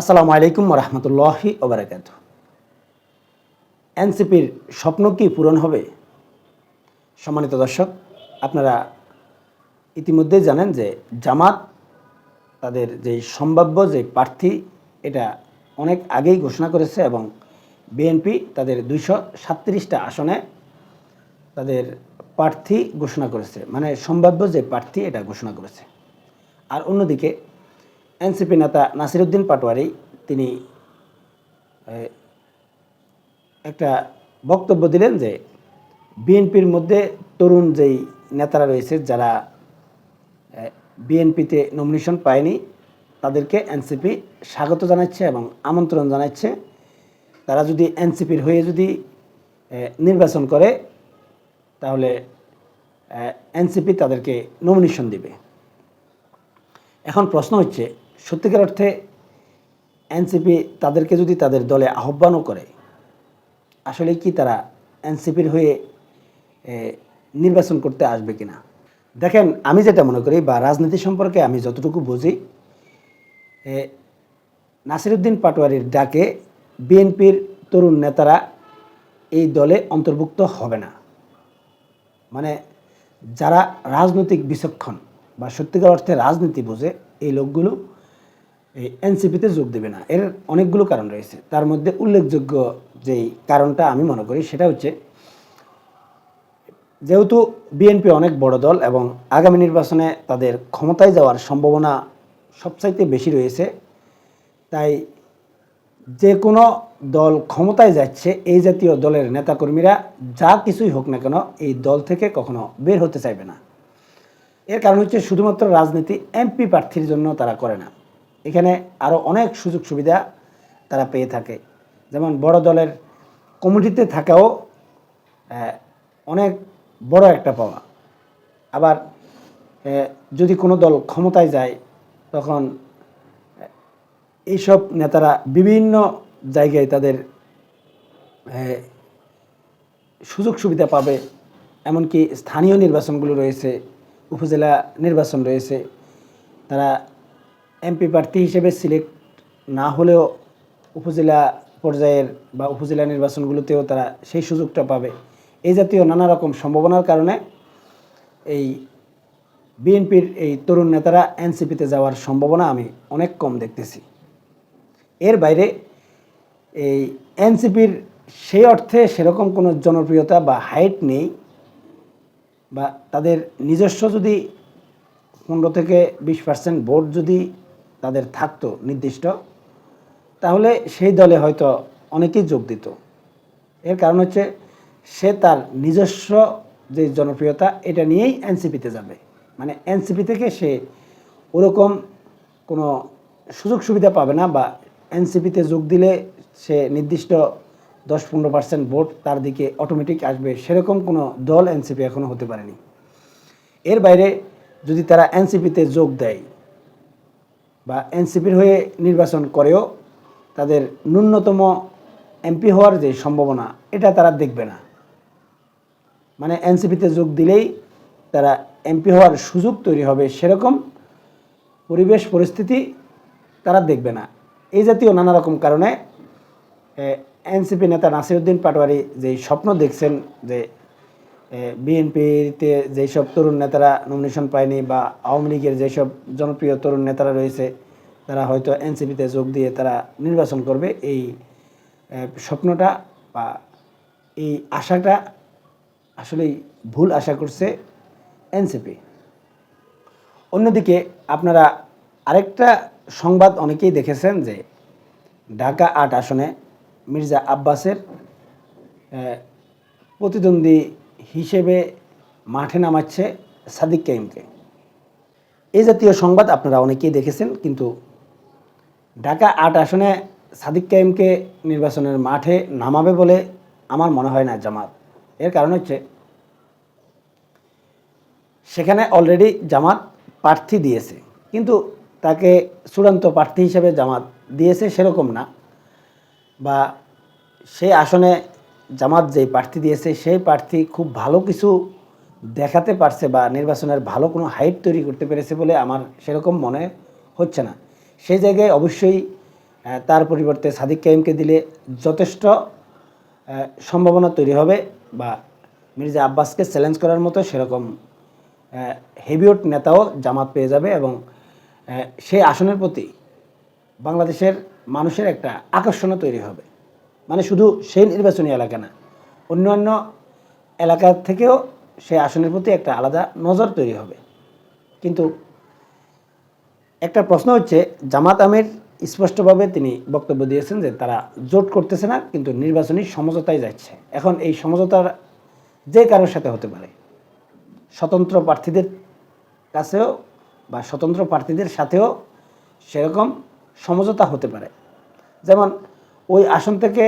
আসসালামু আলাইকুম রহমতুল্লাহি ওবরাকাত এনসিপির স্বপ্ন কি পূরণ হবে? সম্মানিত দর্শক, আপনারা ইতিমধ্যে জানেন যে জামাত তাদের যে সম্ভাব্য যে প্রার্থী, এটা অনেক আগেই ঘোষণা করেছে এবং বিএনপি তাদের দুইশো সাতত্রিশটা আসনে তাদের প্রার্থী ঘোষণা করেছে। মানে সম্ভাব্য যে প্রার্থী, এটা ঘোষণা করেছে। আর অন্যদিকে এনসিপি নেতা নাসিরুদ্দিন পাটোয়ারি, তিনি একটা বক্তব্য দিলেন যে, বিএনপির মধ্যে তরুণ যেই নেতারা রয়েছে, যারা বিএনপিতে নমিনেশন পায়নি, তাদেরকে এনসিপি স্বাগত জানাচ্ছে এবং আমন্ত্রণ জানাচ্ছে। তারা যদি এনসিপির হয়ে যদি নির্বাচন করে, তাহলে এনসিপি তাদেরকে নমিনেশন দিবে। এখন প্রশ্ন হচ্ছে সত্যিকার অর্থে এনসিপি তাদেরকে যদি তাদের দলে আহ্বানও করে আসলে কি তারা এনসিপির হয়ে নির্বাচন করতে আসবে কিনা? দেখেন, আমি যেটা মনে করি বা রাজনীতি সম্পর্কে আমি যতটুকু বুঝি নাসিরুদ্দিন পাটোয়ারির ডাকে বিএনপির তরুণ নেতারা এই দলে অন্তর্ভুক্ত হবে না। মানে যারা রাজনৈতিক বিচক্ষণ বা সত্যিকার অর্থে রাজনীতি বোঝে, এই লোকগুলো এই এনসিপিতে যোগ দেবে না। এর অনেকগুলো কারণ রয়েছে। তার মধ্যে উল্লেখযোগ্য যেই কারণটা আমি মনে করি, সেটা হচ্ছে যেহেতু বিএনপি অনেক বড় দল এবং আগামী নির্বাচনে তাদের ক্ষমতায় যাওয়ার সম্ভাবনা সবচাইতে বেশি রয়েছে, তাই যে কোনো দল ক্ষমতায় যাচ্ছে, এই জাতীয় দলের নেতাকর্মীরা যা কিছুই হোক না কেন এই দল থেকে কখনো বের হতে চাইবে না। এর কারণ হচ্ছে শুধুমাত্র রাজনীতি এমপি প্রার্থীর জন্য তারা করে না। এখানে আরও অনেক সুযোগ সুবিধা তারা পেয়ে থাকে। যেমন বড় দলের কমিটিতে থাকাও অনেক বড় একটা পাওয়া। আবার যদি কোনো দল ক্ষমতায় যায়, তখন এইসব নেতারা বিভিন্ন জায়গায় তাদের সুযোগ সুবিধা পাবে। এমনকি স্থানীয় নির্বাচনগুলো রয়েছে, উপজেলা নির্বাচন রয়েছে। তারা এমপি প্রার্থী হিসেবে সিলেক্ট না হলেও উপজেলা পর্যায়ের বা উপজেলা নির্বাচনগুলোতেও তারা সেই সুযোগটা পাবে। এই জাতীয় নানা রকম সম্ভাবনার কারণে এই বিএনপির এই তরুণ নেতারা এনসিপিতে যাওয়ার সম্ভাবনা আমি অনেক কম দেখতেছি। এর বাইরে এই এনসিপির সেই অর্থে সেরকম কোনো জনপ্রিয়তা বা হাইট নেই বা তাদের নিজস্ব যদি পনেরো থেকে বিশ পার্সেন্ট ভোট যদি তাদের থাকতো নির্দিষ্ট। তাহলে সেই দলে হয়তো অনেকেই যোগ দিত। এর কারণ হচ্ছে সে তার নিজস্ব যে জনপ্রিয়তা, এটা নিয়েই এনসিপিতে যাবে। মানে এনসিপি থেকে সে ওরকম কোনো সুযোগ সুবিধা পাবে না বা এনসিপিতে যোগ দিলে সে নির্দিষ্ট দশ পনেরো পার্সেন্ট ভোট তার দিকে অটোমেটিক আসবে সেরকম কোনো দল এনসিপি এখনও হতে পারেনি। এর বাইরে যদি তারা এনসিপিতে যোগ দেয় বা এনসিপির হয়ে নির্বাচন করেও তাদের ন্যূনতম এমপি হওয়ার যে সম্ভাবনা, এটা তারা দেখবে না। মানে এনসিপিতে যোগ দিলেই তারা এমপি হওয়ার সুযোগ তৈরি হবে সেরকম পরিবেশ, পরিস্থিতি তারা দেখবে না। এই জাতীয় নানা রকম কারণে এনসিপি নেতা নাসিরুদ্দিন পাটোয়ারি যে স্বপ্ন দেখছেন যে বিএনপিতে যেসব তরুণ নেতারা নমিনেশন পায়নি বা আওয়ামী লীগের যেসব জনপ্রিয় তরুণ নেতারা রয়েছে, তারা হয়তো এনসিপিতে যোগ দিয়ে তারা নির্বাচন করবে, এই স্বপ্নটা বা এই আশাটা আসলেই ভুল আশা করছে এনসিপি। অন্যদিকে আপনারা আরেকটা সংবাদ অনেকেই দেখেছেন যে ঢাকা আট আসনে মির্জা আব্বাসের প্রতিদ্বন্দ্বী হিসেবে মাঠে নামাচ্ছে সাদিক কাইমকে। এই জাতীয় সংবাদ আপনারা অনেকেই দেখেছেন, কিন্তু ঢাকা আট আসনে সাদিক কাইমকে নির্বাচনের মাঠে নামাবে বলে আমার মনে হয় না জামাত। এর কারণ হচ্ছে সেখানে অলরেডি জামাত প্রার্থী দিয়েছে, কিন্তু তাকে চূড়ান্ত প্রার্থী হিসেবে জামাত দিয়েছে সেরকম না। বা সেই আসনে জামাত যেই প্রার্থী দিয়েছে, সেই প্রার্থী খুব ভালো কিছু দেখাতে পারছে বা নির্বাচনের ভালো কোনো হাইট তৈরি করতে পেরেছে বলে আমার সেরকম মনে হচ্ছে না। সেই জায়গায় অবশ্যই তার পরিবর্তে সাদিক কাইমকে দিলে যথেষ্ট সম্ভাবনা তৈরি হবে বা মির্জা আব্বাসকে চ্যালেঞ্জ করার মতো সেরকম হেভিওট নেতাও জামাত পেয়ে যাবে এবং সেই আসনের প্রতি বাংলাদেশের মানুষের একটা আকর্ষণও তৈরি হবে। মানে শুধু সেই নির্বাচনী এলাকা না, অন্যান্য এলাকা থেকেও সেই আসনের প্রতি একটা আলাদা নজর তৈরি হবে। কিন্তু একটা প্রশ্ন হচ্ছে, জামাত আমির স্পষ্টভাবে তিনি বক্তব্য দিয়েছেন যে তারা জোট করতেছে না, কিন্তু নির্বাচনী সমঝোতায় যাচ্ছে। এখন এই সমঝোতার যে কারোর সাথে হতে পারে, স্বতন্ত্র প্রার্থীদের কাছেও বা স্বতন্ত্র প্রার্থীদের সাথেও সেরকম সমঝোতা হতে পারে। যেমন ওই আসন থেকে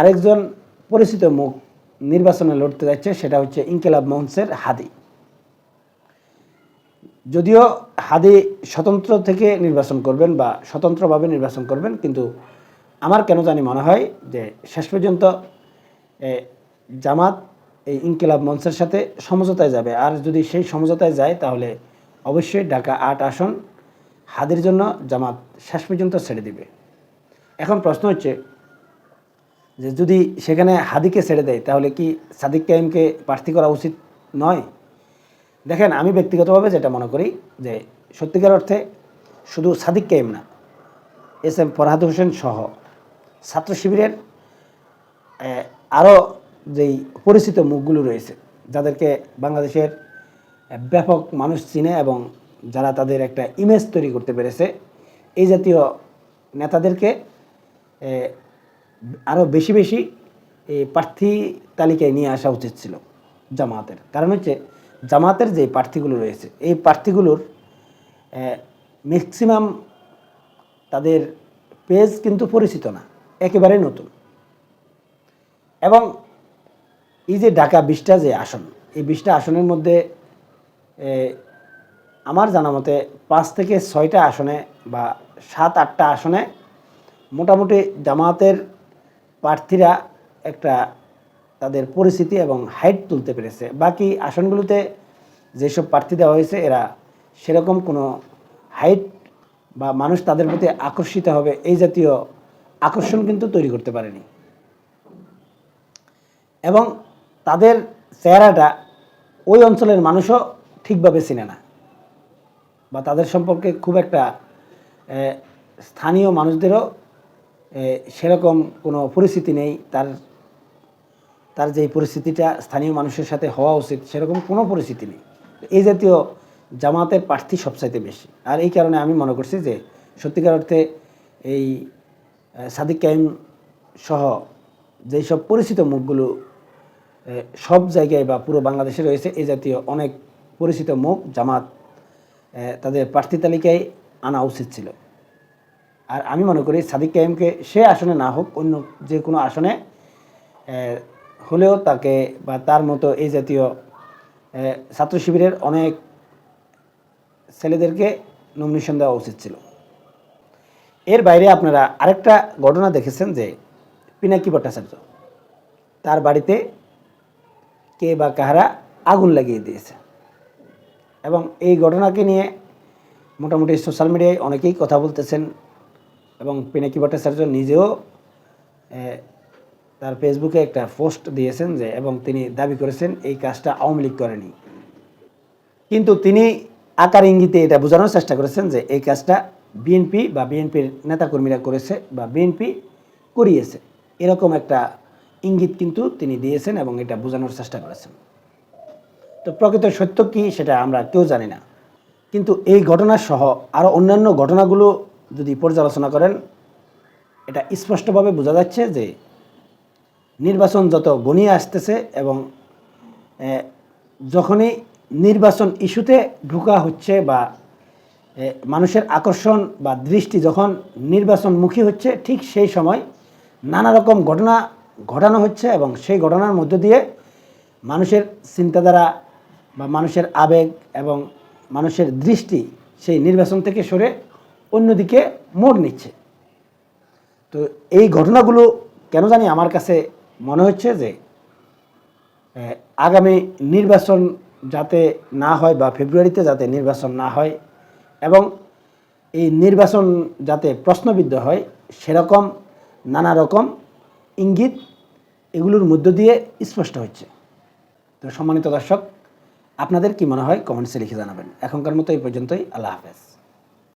আরেকজন পরিচিত মুখ নির্বাচনে লড়তে যাচ্ছে, সেটা হচ্ছে ইনকিলাব মঞ্চের হাদি। যদিও হাদি স্বতন্ত্র থেকে নির্বাচন করবেন বা স্বতন্ত্রভাবে নির্বাচন করবেন, কিন্তু আমার কেন জানি মনে হয় যে শেষ পর্যন্ত জামাত এই ইনকিলাব মঞ্চের সাথে সমঝোতায় যাবে। আর যদি সেই সমঝোতায় যায়, তাহলে অবশ্যই ঢাকা আট আসন হাদির জন্য জামাত শেষ পর্যন্ত ছেড়ে দিবে। এখন প্রশ্ন হচ্ছে যে যদি সেখানে হাদিকে ছেড়ে দেয়, তাহলে কি সাদিক কাইমকে প্রার্থী করা উচিত নয়? দেখেন, আমি ব্যক্তিগতভাবে যেটা মনে করি যে সত্যিকার অর্থে শুধু সাদিক কাইম না, এস এম ফরহাদ হোসেন সহ ছাত্র শিবিরের আরও যেই পরিচিত মুখগুলো রয়েছে, যাদেরকে বাংলাদেশের ব্যাপক মানুষ চিনে এবং যারা তাদের একটা ইমেজ তৈরি করতে পেরেছে, এই জাতীয় নেতাদেরকে আরও বেশি বেশি এই প্রার্থী তালিকায় নিয়ে আসা উচিত ছিল জামাতের কারণ হচ্ছে জামাতের যে প্রার্থীগুলো রয়েছে, এই প্রার্থীগুলোর ম্যাক্সিমাম তাদের পেজ কিন্তু পরিচিত না, একেবারে নতুন। এবং এই যে ঢাকা বিশটা যে আসন, এই বিশটা আসনের মধ্যে আমার জানা মতে পাঁচ থেকে ছয়টা আসনে বা সাত আটটা আসনে মোটামুটি জামাতের প্রার্থীরা একটা তাদের পরিস্থিতি এবং হাইট তুলতে পেরেছে। বাকি আসনগুলোতে যেসব প্রার্থী দেওয়া হয়েছে, এরা সেরকম কোনো হাইট বা মানুষ তাদের প্রতি আকর্ষিত হবে এই জাতীয় আকর্ষণ কিন্তু তৈরি করতে পারেনি। এবং তাদের চেহারাটা ওই অঞ্চলের মানুষও ঠিকভাবে চিনে না বা তাদের সম্পর্কে খুব একটা স্থানীয় মানুষদেরও সেরকম কোনো পরিস্থিতি নেই। তার তার যেই পরিস্থিতিটা স্থানীয় মানুষের সাথে হওয়া উচিত, সেরকম কোনো পরিস্থিতি নেই। এই জাতীয় জামাতের প্রার্থী সবচাইতে বেশি। আর এই কারণে আমি মনে করছি যে, সত্যিকার অর্থে এই সাদিক কাইম সহ যেই সব পরিচিত মুখগুলো সব জায়গায় বা পুরো বাংলাদেশে রয়েছে, এই জাতীয় অনেক পরিচিত মুখ জামাত তাদের প্রার্থী তালিকায় আনা উচিত ছিল। আর আমি মনে করি সাদিক কাইমকে সে আসনে না হোক, অন্য যে কোনো আসনে হলেও তাকে বা তার মতো এই জাতীয় ছাত্র শিবিরের অনেক ছেলেদেরকে নমিনেশন দেওয়া উচিত ছিল। এর বাইরে আপনারা আরেকটা ঘটনা দেখেছেন যে পিনাকি ভট্টাচার্য তার বাড়িতে কে বা কাহারা আগুন লাগিয়ে দিয়েছে। এবং এই ঘটনাকে নিয়ে মোটামুটি সোশ্যাল মিডিয়ায় অনেকেই কথা বলতেছেন। এবং পিনাকি ভট্টাচার্য নিজেও তার ফেসবুকে একটা পোস্ট দিয়েছেন যে, এবং তিনি দাবি করেছেন এই কাজটা আওয়ামী লীগ করেনি। কিন্তু তিনি আকার ইঙ্গিতে এটা বোঝানোর চেষ্টা করেছেন যে, এই কাজটা বিএনপি বা বিএনপির নেতাকর্মীরা করেছে বা বিএনপি করিয়েছে। এরকম একটা ইঙ্গিত কিন্তু তিনি দিয়েছেন এবং এটা বোঝানোর চেষ্টা করেছেন। তো প্রকৃত সত্য কি সেটা আমরা কেউ জানি না। কিন্তু এই ঘটনা সহ আরও অন্যান্য ঘটনাগুলো যদি পর্যালোচনা করেন, এটা স্পষ্টভাবে বোঝা যাচ্ছে যে নির্বাচন যত গনিয়ে আসতেছে এবং যখনই নির্বাচন ইস্যুতে ঢুকা হচ্ছে বা মানুষের আকর্ষণ বা দৃষ্টি যখন নির্বাচনমুখী হচ্ছে, ঠিক সেই সময় নানা রকম ঘটনা ঘটানো হচ্ছে এবং সেই ঘটনার মধ্য দিয়ে মানুষের চিন্তাধারা বা মানুষের আবেগ এবং মানুষের দৃষ্টি সেই নির্বাচন থেকে সরে অন্যদিকে মোড় নিচ্ছে। তো এই ঘটনাগুলো কেন জানি আমার কাছে মনে হচ্ছে যে আগামী নির্বাচন যাতে না হয় বা ফেব্রুয়ারিতে যাতে নির্বাচন না হয় এবং এই নির্বাচন যাতে প্রশ্নবিদ্ধ হয়, সেরকম নানা রকম ইঙ্গিত এগুলোর মধ্য দিয়ে স্পষ্ট হচ্ছে। তো সম্মানিত দর্শক, আপনাদের কি মনে হয়? কমেন্টসে লিখে জানাবেন। এখনকার মতো এই পর্যন্তই। আল্লাহ হাফেজ।